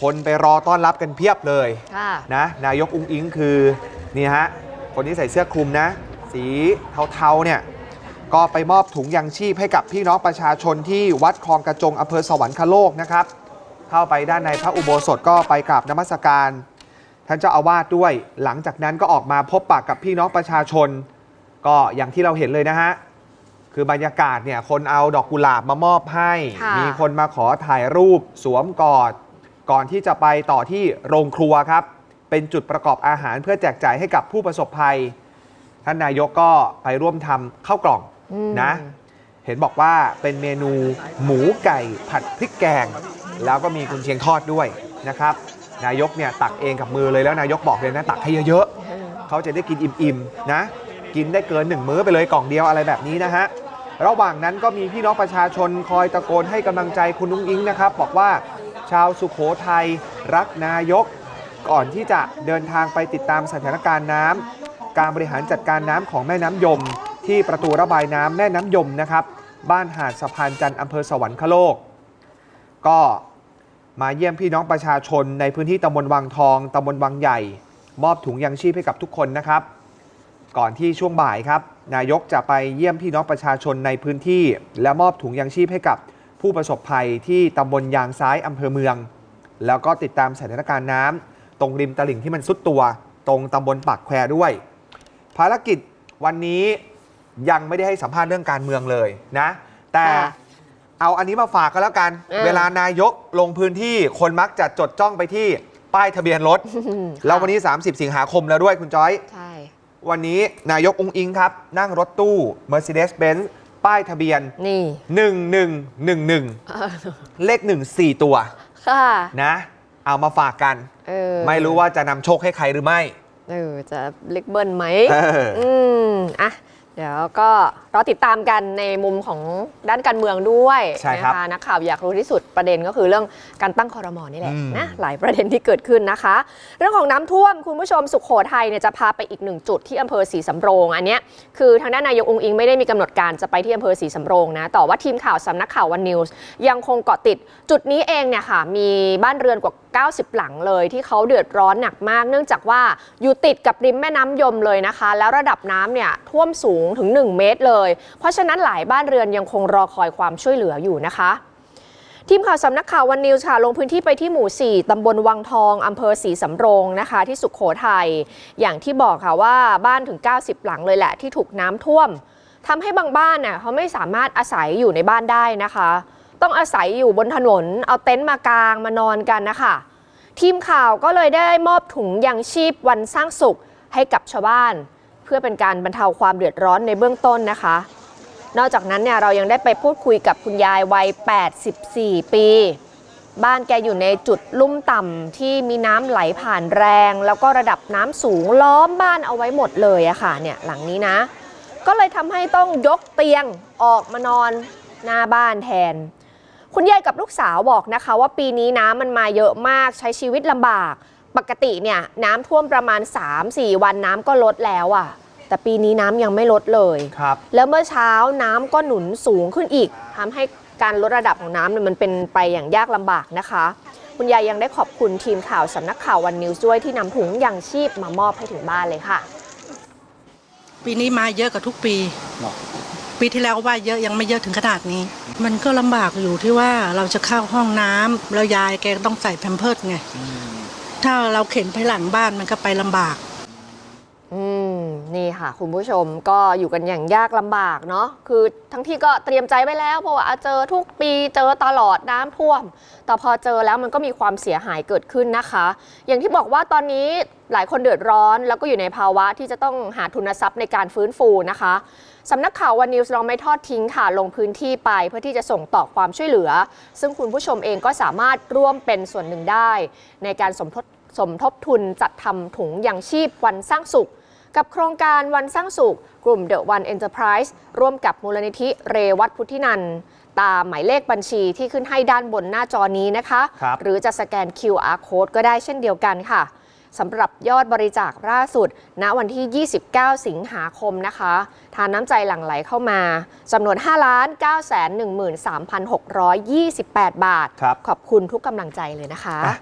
คนไปรอต้อนรับกันเพียบเลยค่ะ นะนายกอุ้งอิงคือนี่ฮะคนที่ใส่เสื้อคลุมนะ สีเทาๆเนี่ยก็ไปมอบถุงยังชีพให้กับพี่น้องประชาชนที่วัดคลองกระจงอำเภอสวรรคโลกนะครับ เข้าไปด้านในพระอุโบสถก็ไปกราบนมัสการ ท่านเจ้าอาวาสด้วย หลังจากนั้นก็ออกมาพบปากกับพี่น้องประชาชน ก็อย่างที่เราเห็นเลยนะฮะ คือบรรยากาศเนี่ยคนเอาดอกกุหลาบมามอบให้ ค่ะ มีคนมาขอถ่ายรูปสวมกอด ก่อนที่จะไปต่อที่โรงครัวครับ เป็นจุดประกอบอาหารเพื่อแจกจ่ายให้กับผู้ประสบภัย ท่านนายกก็ไปร่วมทำข้าวกล่องอืมนะ เห็นบอกว่าเป็นเมนูหมูไก่ผัดพริกแกง แล้วก็มีกุนเชียงทอดด้วยนะครับ นายกเนี่ยตักเองกับมือเลยแล้วนายกบอกเลยนะตักให้เยอะๆเขาจะได้กินอิ่มๆนะ กินได้เกินหนึ่งมื้อไปเลยกล่องเดียวอะไรแบบนี้นะฮะระหว่างนั้นก็มีพี่น้องประชาชนคอยตะโกนให้กำลังใจคุณนุ้งอิงนะครับ บอกว่า ชาวสุขโขทัยรักนายก ก่อนที่จะเดินทางไปติดตามสถานการณ์น้ำการบริหารจัดการน้ำของแม่น้ำยม ที่ประตูระบายน้ำแม่น้ำยมนะครับ บ้านหาดสะพานจันทร์อำเภอสวรรคโลก ก็มาเยี่ยมพี่น้องประชาชนในพื้นที่ตำบลวังทองตำบลวังใหญ่ มอบถุงยังชีพให้กับทุกคนนะครับ ก่อนที่ช่วงบ่ายครับ นายกจะไปเยี่ยมพี่น้องประชาชนในพื้นที่ และมอบถุงยังชีพให้กับ ผู้ประสบภัยที่ตำบลยางซ้ายอำเภอเมือง แล้วก็ติดตามสถานการณ์น้ำตรงริมตลิ่งที่มันซุดตัว ตรงตำบลปากแควด้วย ภารกิจวันนี้ยังไม่ได้ให้สัมภาษณ์เรื่องการเมืองเลยนะ แต่ค่ะเอาอันนี้มาฝากกันแล้วกันเออเวลานายกลงพื้นที่คนมักจะจดจ้องไปที่ป้ายทะเบียนรถแล้ววันนี้ 30 สิงหาคมแล้วด้วยคุณจอย ใช่ วันนี้นายกองค์อิงครับ นั่งรถตู้ Mercedes-Benz ป้ายทะเบียน นี่ 1111เออเลข 1 4 ตัวค่ะ นะ เอามาฝากกัน เออไม่รู้ว่าจะนำโชคให้ใครหรือไม่ เออ จะเล็กเบิ้ลไหมเออ อืม อะ เดี๋ยวก็รอติดตามกันในมุมของด้านการเมืองด้วยใช่ครับ นะคะนักข่าวอยากรู้ที่สุดประเด็นก็คือเรื่องการตั้งคอรมอนี่แหละอืมนะหลายประเด็นที่เกิดขึ้นนะคะ เรื่องของน้ำท่วมคุณผู้ชมสุขโขทัยเนี่ยจะพาไปอีกหนึ่งจุดที่อำเภอศรีสำโรง อันเนี้ยคือทางด้านนายกองค์อิงไม่ได้มีกำหนดการจะไปที่อำเภอศรีสำโรงนะแต่ว่าทีมข่าวสำนักข่าววันนิวส์ยังคงเกาะติดจุดนี้เองเนี่ยค่ะมีบ้านเรือนกว่า 90 หลังเลยที่เขาเดือดร้อนหนักมาก เนื่องจากว่าอยู่ติดกับริมแม่น้ำยมเลยนะคะ แล้วระดับน้ำเนี่ยท่วมสูงถึง 1 เมตรเลย เพราะฉะนั้นหลายบ้านเรือนยังคงรอคอยความช่วยเหลืออยู่นะคะทีมข่าวสำนักข่าววันนิวส์ค่ะลงพื้นที่ไปที่หมู่ 4 ตำบลวังทองอำเภอศรีสำโรงนะคะ ที่สุขโขทัยอย่างที่บอกค่ะว่าบ้านถึง 90 หลังเลยแหละที่ถูกน้ำท่วมทำให้บางบ้านน่ะเขาไม่สามารถอาศัยอยู่ในบ้านได้นะคะ ต้องอาศัยอยู่บนถนน เอาเต็นท์มากางมานอนกันนะคะ ทีมข่าวก็เลยได้มอบถุงยังชีพวันสร้างสุขให้กับชาวบ้าน เพื่อเป็นการบรรเทาความเดือดร้อนในเบื้องต้นนะคะ นอกจากนั้นเนี่ยเรายังได้ไปพูดคุยกับคุณยายวัย 84 ปี บ้านแกอยู่ในจุดลุ่มต่ำที่มีน้ำไหลผ่านแรง แล้วก็ระดับน้ำสูงล้อมบ้านเอาไว้หมดเลยอะค่ะเนี่ยหลังนี้นะ ก็เลยทำให้ต้องยกเตียงออกมานอนหน้าบ้านแทน คุณยายกับลูกสาวบอกนะคะ ว่าปีนี้น้ำมันมาเยอะมากใช้ชีวิตลำบาก ปกติเนี่ยน้ำท่วมประมาณ 3-4 วันน้ำก็ลดแล้วอะแต่ปีนี้น้ำยังไม่ลดเลย ครับ แล้วเมื่อเช้าน้ำก็หนุนสูงขึ้นอีกทำให้การลดระดับของน้ำเนี่ยมันเป็นไปอย่างยากลำบากนะคะ คุณยายยังได้ขอบคุณทีมข่าวสำนักข่าววันนิวส์ด้วยที่นำถุงยังชีพมามอบให้ถึงบ้านเลยค่ะ ปีนี้มาเยอะกว่าทุกปีปีที่แล้วก็ว่าเยอะยังไม่เยอะถึงขนาดนี้ มันก็ลำบากอยู่ที่ว่าเราจะเข้าห้องน้ำแล้วยายแกต้องใส่แพมเพิร์ดไง ถ้าเราเข็นไปหลังบ้านมันก็ไปลำบาก นี่ค่ะ คุณผู้ชมก็อยู่กันอย่างยากลำบากเนาะคือทั้งที่ก็เตรียมใจไว้แล้ว เพราะว่าเจอทุกปีเจอตลอดน้ำท่วม แต่พอเจอแล้วมันก็มีความเสียหายเกิดขึ้นนะคะ อย่างที่บอกว่าตอนนี้หลายคนเดือดร้อน แล้วก็อยู่ในภาวะที่จะต้องหาทุนทรัพย์ในการฟื้นฟูนะคะสำนักข่าววันนิวส์เราไม่ทอดทิ้งค่ะ ลงพื้นที่ไปเพื่อที่จะส่งต่อความช่วยเหลือ ซึ่งคุณผู้ชมเองก็สามารถร่วมเป็นส่วนหนึ่งได้ ในการสมทบสมทบทุนจัดทำถุงยังชีพวันสร้างสุข กับโครงการวันสร้างสุข กลุ่ม The One Enterprise ร่วมกับมูลนิธิเรวัตพุทธินันท์ตามหมายเลขบัญชีที่ขึ้นให้ด้านบนหน้าจอนี้นะคะครับหรือจะสแกน QR code ก็ได้เช่นเดียวกันค่ะสำหรับยอดบริจาคล่าสุด ณ วันที่ 29 สิงหาคมนะคะ ทานน้ำใจหลั่งไหลเข้ามาจำนวน 5 9 1 3 6 2 8 บาทครับขอบคุณทุกกำลังใจเลยนะคะอะ